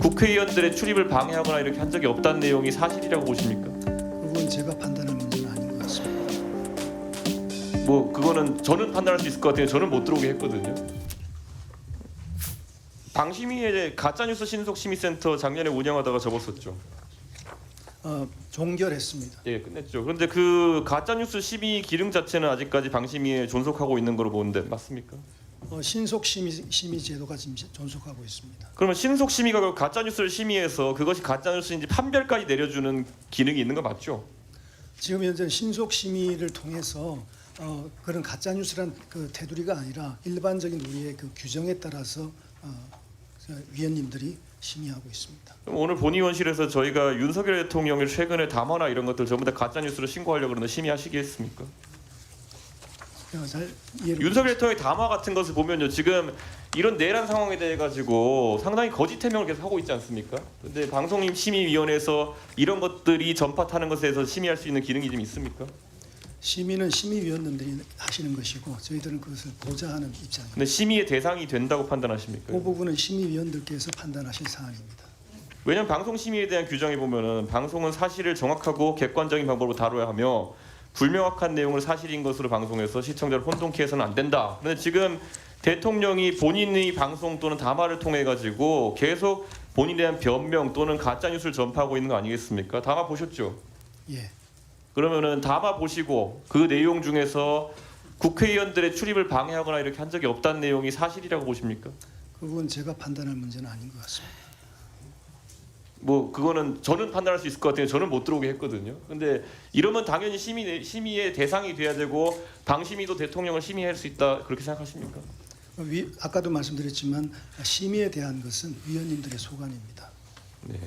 국회의원들의 출입을 방해하거나 이렇게 한 적이 없다는 내용이 사실이라고 보십니까? 그건 제가 판단할 문제는 아닌 것 같습니다. 뭐 그거는 저는 판단할 수 있을 것 같아요. 저는 못 들어오게 했거든요. 방심위의 가짜뉴스 신속심의센터 작년에 운영하다가 접었었죠. 어, 종결했습니다. 예, 끝냈죠. 그런데 그 가짜뉴스 심의 기능 자체는 아직까지 방심위에 존속하고 있는 거로 보는데 맞습니까? 어, 신속 심의, 심의 제도가 지금 존속하고 있습니다. 그러면 신속 심의가 그 가짜 뉴스를 심의해서 그것이 가짜 뉴스인지 판별까지 내려주는 기능이 있는 거 맞죠? 지금 현재 신속 심의를 통해서 어, 그런 가짜 뉴스란 그 테두리가 아니라 일반적인 우리의 그 규정에 따라서 어, 위원님들이 심의하고 있습니다. 오늘 본의원실에서 저희가 윤석열 대통령의 최근의 담화나 이런 것들 전부 다 가짜 뉴스로 신고하려고 그러는데 심의하시겠습니까? 제가 잘 이해를 윤석열 대통령의 담화 같은 것을 보면요 지금 이런 내란 상황에 대해 가지고 상당히 거짓 해명을 계속 하고 있지 않습니까? 근데 방송임 심의위원회에서 이런 것들이 전파 타는 것에 대해서 심의할 수 있는 기능이 좀 있습니까? 심의는 심의위원들이 하시는 것이고 저희들은 그것을 보좌하는 입장입니다. 근데 심의의 대상이 된다고 판단하십니까? 그 부분은 심의위원들께서 판단하실 사안입니다. 왜냐하면 방송 심의에 대한 규정에 보면은 방송은 사실을 정확하고 객관적인 방법으로 다뤄야 하며 불명확한 내용을 사실인 것으로 방송해서 시청자를 혼동케 해서는 안 된다. 그런데 지금 대통령이 본인의 방송 또는 담화를 통해 가지고 계속 본인에 대한 변명 또는 가짜 뉴스를 전파하고 있는 거 아니겠습니까? 담화 보셨죠? 예, 그러면은 담화 보시고 그 내용 중에서 국회의원들의 출입을 방해하거나 이렇게 한 적이 없다는 내용이 사실이라고 보십니까? 그 부분 제가 판단할 문제는 아닌 것 같습니다. 뭐 그거는 저는 판단할 수 있을 것 같아요. 저는 못 들어오게 했거든요. 근데 이러면 당연히 심의 심의의 대상이 돼야 되고 방심위도 대통령을 심의할 수 있다 그렇게 생각하십니까? 위, 아까도 말씀드렸지만 심의에 대한 것은 위원님들의 소관입니다. 네.